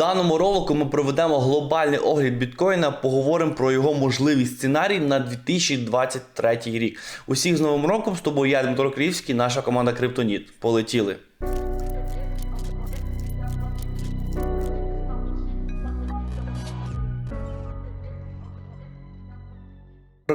даному ролику ми проведемо глобальний огляд біткоїна, поговоримо про його можливі сценарій на 2023 рік. Усіх з Новим роком з тобою я Дмитро Крівський, наша команда Криптоніт. Полетіли.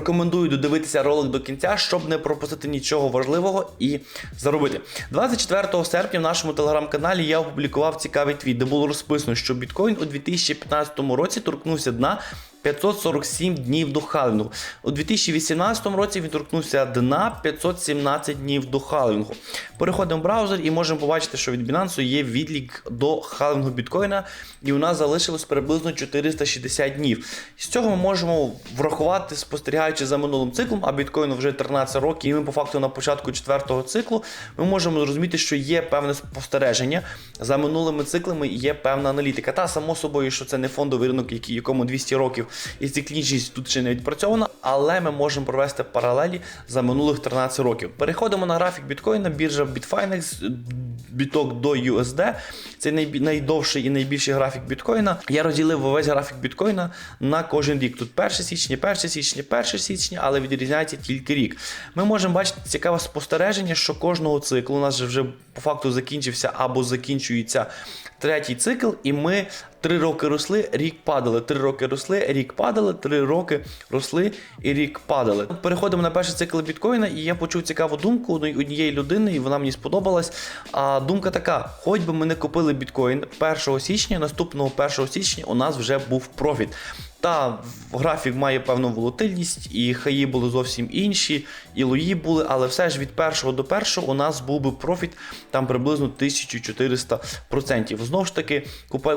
Рекомендую додивитися ролик до кінця, щоб не пропустити нічого важливого і заробити. 24 серпня в нашому телеграм-каналі я опублікував цікавий твіт, де було розписано, що біткоін у 2015 році торкнувся дна 547 днів до халвінгу. У 2018 році він торкнувся дна 517 днів до халвінгу. Переходимо в браузер і можемо побачити, що від Binance є відлік до халвінгу біткоїна, і у нас залишилось приблизно 460 днів. З цього ми можемо врахувати, спостерігаючи за минулим циклом, а біткоїну вже 13 років, і ми по факту на початку четвертого циклу ми можемо зрозуміти, що є певне спостереження. За минулими циклами є певна аналітика. Та само собою, що це не фондовий ринок, якому 200 років і циклічність тут ще не відпрацьована, але ми можемо провести паралелі за минулих 13 років. Переходимо на графік біткоїна, біржа Bitfinex, біток до USD. Це найдовший і найбільший графік біткоїна. Я розділив весь графік біткоїна на кожен рік. Тут 1 січня, 1 січня, 1 січня, але відрізняється тільки рік. Ми можемо бачити цікаве спостереження, що кожного циклу у нас вже по факту закінчився або закінчується третій цикл, і ми три роки росли, рік падали, три роки росли, рік падали, три роки росли і рік падали. Переходимо на перший цикл біткоїна, і я почув цікаву думку однієї людини, і вона мені сподобалась. А думка така: хоч би ми не купили біткоін 1 січня, наступного 1 січня у нас вже був профіт. Та графік має певну волатильність, і хаї були зовсім інші, і лої були, але все ж від першого до першого у нас був би профіт там приблизно 1400%. Знову ж таки,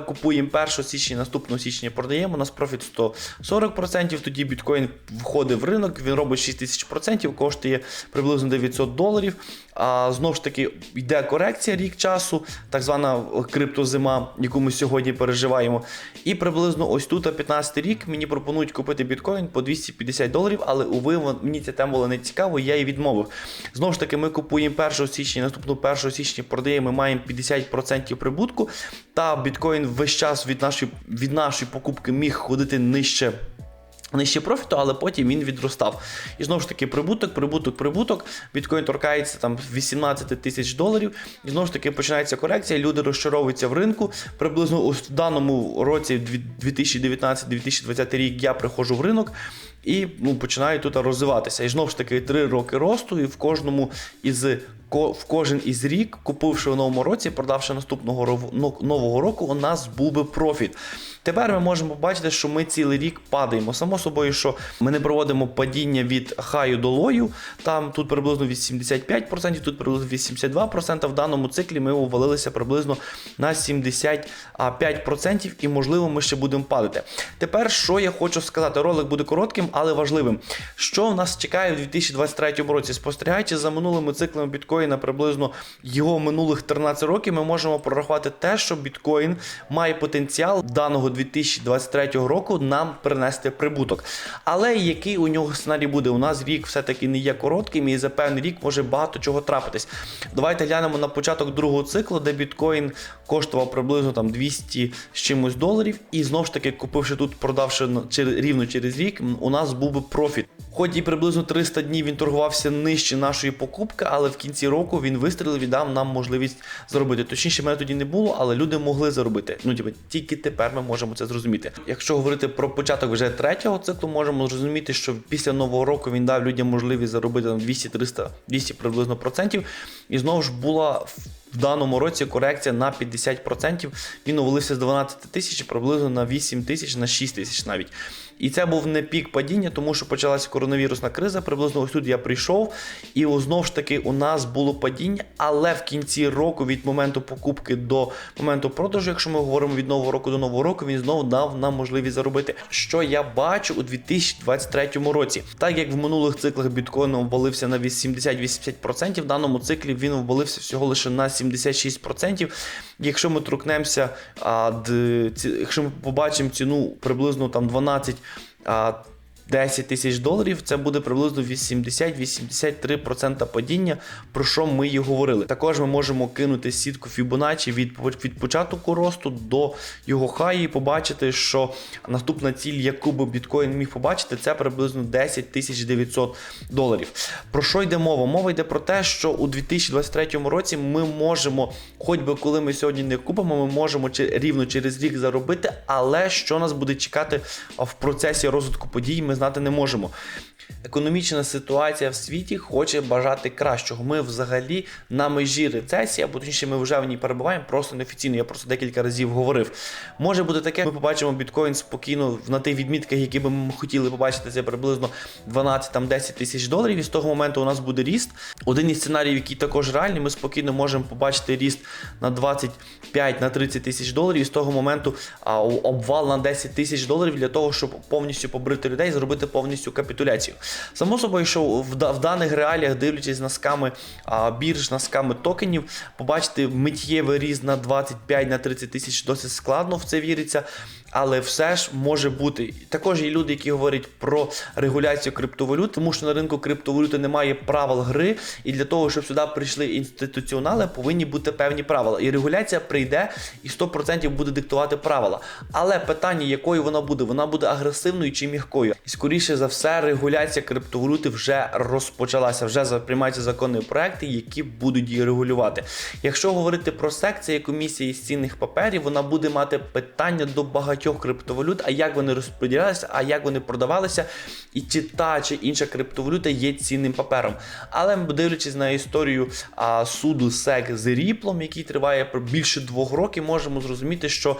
купуємо 1 січня, наступного січня продаємо, у нас профіт 140%, тоді біткоін входить в ринок, він робить 6000%, коштує приблизно 900 доларів. А знову ж таки йде корекція рік часу, так звана криптозима, яку ми сьогодні переживаємо. І приблизно ось тут, а 15 рік, мені пропонують купити біткоін по 250 доларів, але уви, мені ця тема була не цікава, я її відмовив. Знову ж таки, ми купуємо 1 січня, наступного 1 січня продаємо, ми маємо 50% прибутку. Та біткоін весь час від нашої, від нашої покупки міг ходити нижче. Нижче профіту, але потім він відростав. І знову ж таки, прибуток, прибуток, прибуток. Біткоін торкається там 18 тисяч доларів. І знову ж таки починається корекція. Люди розчаровуються в ринку. Приблизно в даному році, 2019-2020 рік, я приходжу в ринок. І ну, починаю тут розвиватися. І знову ж таки, три роки росту, і в кожному із в кожен із рік, купивши в новому році, продавши наступного нового року, у нас був би профіт. Тепер ми можемо побачити, що ми цілий рік падаємо. Само собою, що ми не проводимо падіння від хаю до лою. Там тут приблизно 85%, тут приблизно 82%. В даному циклі ми увалилися приблизно на 75%, і можливо ми ще будемо падати. Тепер що я хочу сказати? Ролик буде коротким, але важливим. Що в нас чекає в 2023 році? Спостерігаючи за минулими циклами біткоїна, приблизно його минулих 13 років, ми можемо прорахувати те, що біткоін має потенціал даного 2023 року нам принести прибуток. Але який у нього сценарій буде? У нас рік все-таки не є коротким, і за певний рік може багато чого трапитись. Давайте глянемо на початок другого циклу, де біткоін коштував приблизно там 200 з чимось доларів, і знову ж таки, купивши тут, продавши рівно через рік, у нас був би профіт. Хоч і приблизно 300 днів він торгувався нижче нашої покупки, але в кінці року він вистрілив і дав нам можливість заробити. Точніше, мене тоді не було, але люди могли заробити. Ну, типу, тільки тепер ми можемо це зрозуміти. Якщо говорити про початок вже третього циклу, можемо зрозуміти, що після нового року він дав людям можливість заробити там 200-300, 200 приблизно процентів. І знову ж була в даному році корекція на 50%. Він увалився з 12 тисяч приблизно на 8 тисяч, на 6 тисяч навіть. І це був не пік падіння, тому що почалася коронавірусна криза. Приблизно ось тут я прийшов, і знову ж таки у нас було падіння, але в кінці року, від моменту покупки до моменту продажу, якщо ми говоримо від нового року до нового року, він знову дав нам можливість заробити. Що я бачу у 2023 році, так як в минулих циклах біткоін обвалився на 80-80%, в даному циклі він обвалився всього лише на 76%. Якщо ми торкнемося, якщо ми побачимо ціну приблизно там 12 а, 10 тисяч доларів, це буде приблизно 80-83% падіння, про що ми і говорили. Також ми можемо кинути сітку Fibonacci від, від початку росту до його хаї і побачити, що наступна ціль, яку би біткоін міг побачити, це приблизно 10 тисяч 900 доларів. Про що йде мова? Мова йде про те, що у 2023 році ми можемо, хоч би коли ми сьогодні не купимо, ми можемо рівно через рік заробити, але що нас буде чекати в процесі розвитку подій, ми знати не можемо. Економічна ситуація в світі хоче бажати кращого. Ми взагалі на межі рецесії, або точніше, ми вже в ній перебуваємо, просто неофіційно. Я просто декілька разів говорив. Може бути таке, ми побачимо біткоін спокійно на тих відмітках, які би ми хотіли побачити, це приблизно 12-10 тисяч доларів. І з того моменту у нас буде ріст. Один із сценаріїв, який також реальний, ми спокійно можемо побачити ріст на 25-30 тисяч доларів. І з того моменту обвал на 10 тисяч доларів для того, щоб повністю побрити людей, зробити повністю капітуляцію. Само собою, що в, в даних реаліях, дивлячись на сками а, бірж, на сками токенів, побачити миттєвий ріст на 25 на 30 тисяч досить складно в це віриться. Але все ж може бути. Також є люди, які говорять про регуляцію криптовалют, тому що на ринку криптовалюти немає правил гри, і для того, щоб сюди прийшли інституціонали, повинні бути певні правила. І регуляція прийде і 100% буде диктувати правила. Але питання, якою вона буде, вона буде агресивною чи м'якою. І скоріше за все, регуляція криптовалюти вже розпочалася. Вже приймаються законні проекти, які будуть її регулювати. Якщо говорити про секцію комісії з цінних паперів, вона буде мати питання до багатьох криптовалют, а як вони розподілялися, а як вони продавалися, і чи та чи інша криптовалюта є цінним папером. Але дивлячись на історію а, суду SEC з Ripple, який триває більше двох років, можемо зрозуміти, що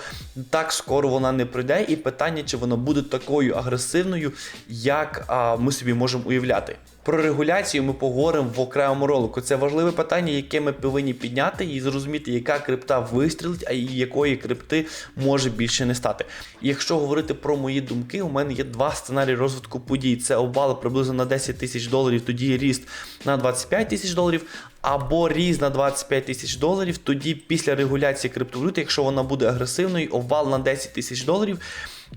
так скоро вона не прийде, і питання, чи вона буде такою агресивною, як а, ми собі можемо уявляти. Про регуляцію ми поговоримо в окремому ролику. Це важливе питання, яке ми повинні підняти і зрозуміти, яка крипта вистрілить, а якої крипти може більше не стати. Якщо говорити про мої думки, у мене є два сценарії розвитку подій: це обвал приблизно на 10 тисяч доларів, тоді ріст на 25 тисяч доларів. Або ріст на 25 тисяч доларів, тоді після регуляції криптовалюти, якщо вона буде агресивною, обвал на 10 тисяч доларів.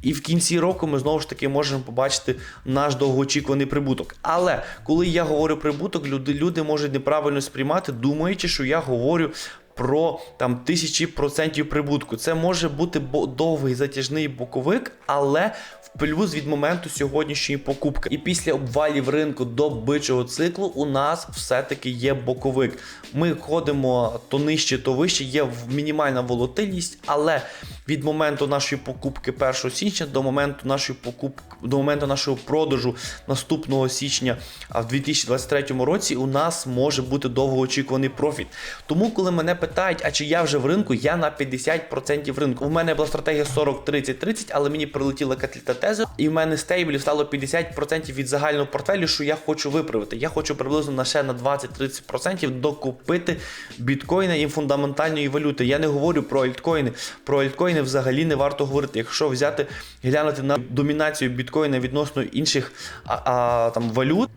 І в кінці року ми знову ж таки можемо побачити наш довгоочікуваний прибуток. Але коли я говорю прибуток, люди, люди можуть неправильно сприймати, думаючи, що я говорю. Про там тисячі процентів прибутку. Це може бути довгий затяжний боковик, але в плюс від моменту сьогоднішньої покупки. І після обвалів ринку до бичого циклу у нас все-таки є боковик. Ми ходимо то нижче, то вище, є мінімальна волатильність, але від моменту нашої покупки 1 січня до моменту нашої покупки до моменту нашого продажу наступного січня в 2023 році у нас може бути довгоочікуваний профіт. Тому, коли мене питають, а чи я вже в ринку, я на 50% ринку. У мене була стратегія 40-30-30, але мені прилетіла котлета теза, і в мене стейблів стало 50% від загального портфелю, що я хочу виправити. Я хочу приблизно на ще на 20-30% докупити біткоїна і фундаментальної валюти. Я не говорю про альткоїни. Про альткоїни взагалі не варто говорити. Якщо взяти глянути на домінацію біткоїна відносно інших а, а, там валют.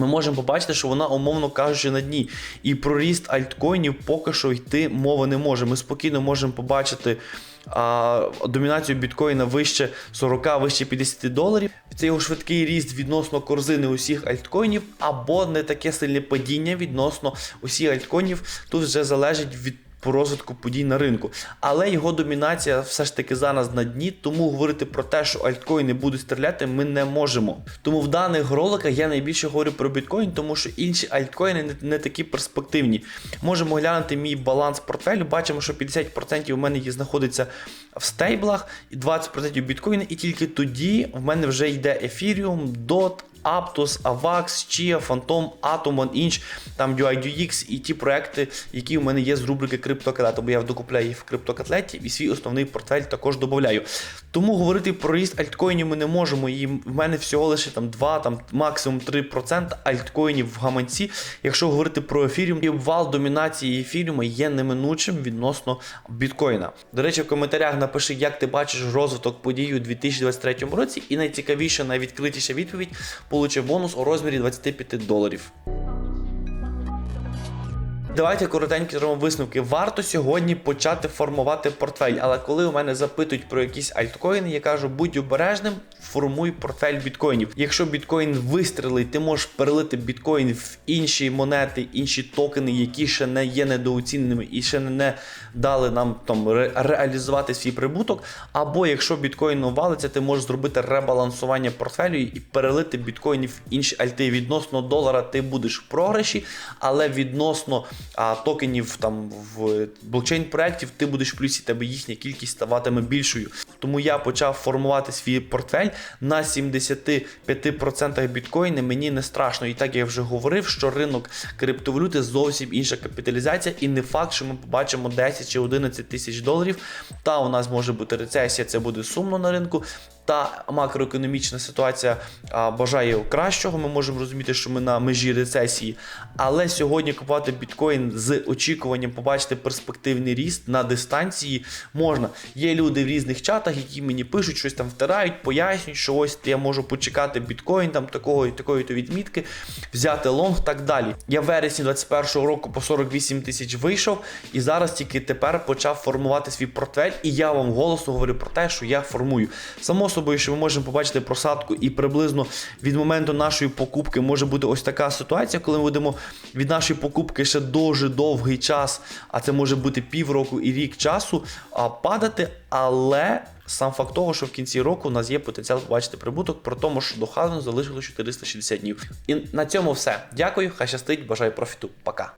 Ми можемо побачити, що вона, умовно кажучи, на дні. І про ріст альткоїнів поки що йти мова не може. Ми спокійно можемо побачити а, домінацію біткоїна вище 40, вище 50 доларів. Це його швидкий ріст відносно корзини усіх альткоїнів, або не таке сильне падіння відносно усіх альткоїнів. Тут вже залежить від по розвитку подій на ринку. Але його домінація все ж таки зараз на дні, тому говорити про те, що альткоїни будуть стріляти, ми не можемо. Тому в даних роликах я найбільше говорю про біткоін, тому що інші альткоїни не, не такі перспективні. Можемо глянути мій баланс портфелю. Бачимо, що 50% у мене є знаходиться в стейблах, і 20% біткоїна, і тільки тоді в мене вже йде Ethereum, DOT, Aptos, Avax, Chia, Phantom, Atom, OneInch, там UIDX і ті проекти, які у мене є з рубрики криптокатлета, бо я докупляю їх в криптокатлеті і свій основний портфель також додаю. Тому говорити про ріст альткоїнів ми не можемо. І в мене всього лише там 2, там максимум 3% альткоїнів в гаманці. Якщо говорити про ефіріум, і обвал домінації ефіріума є неминучим відносно біткоїна. До речі, в коментарях напиши, як ти бачиш розвиток подій у 2023 році, і найцікавіша, найвідкритіша відповідь получить бонус у розмірі 25 доларів. Давайте коротенькі зробимо висновки. Варто сьогодні почати формувати портфель. Але коли у мене запитують про якісь альткоїни, я кажу, будь обережним, формуй портфель біткоїнів. Якщо біткоін вистрелить, ти можеш перелити біткоін в інші монети, інші токени, які ще не є недооціненими і ще не дали нам там ре- реалізувати свій прибуток. Або якщо біткоін валиться, ти можеш зробити ребалансування портфелю і перелити біткоїни в інші альти. Відносно долара ти будеш в програші, але відносно а, токенів там в блокчейн проєктів ти будеш в плюсі, тебе їхня кількість ставатиме більшою. Тому я почав формувати свій портфель на 75% біткоїни. Мені не страшно. І так я вже говорив, що ринок криптовалюти зовсім інша капіталізація, і не факт, що ми побачимо 10 чи 11 тисяч доларів. Та у нас може бути рецесія, це буде сумно на ринку. Та макроекономічна ситуація бажає кращого. Ми можемо розуміти, що ми на межі рецесії. Але сьогодні купувати біткоін з очікуванням побачити перспективний ріст на дистанції можна. Є люди в різних чатах, які мені пишуть, щось там втирають, пояснюють, що ось я можу почекати біткоін там такого і такої то відмітки, взяти лонг так далі. Я в вересні 21-го року по 48 тисяч вийшов, і зараз тільки тепер почав формувати свій портфель. І я вам голосно говорю про те, що я формую. Само собою, що ми можемо побачити просадку, і приблизно від моменту нашої покупки може бути ось така ситуація, коли ми будемо від нашої покупки ще дуже довгий час, а це може бути півроку і рік часу, падати, але. Сам факт того, що в кінці року у нас є потенціал побачити прибуток, про тому, що до халвінгу залишилось 460 днів. І на цьому все. Дякую, хай щастить, бажаю профіту. Пока.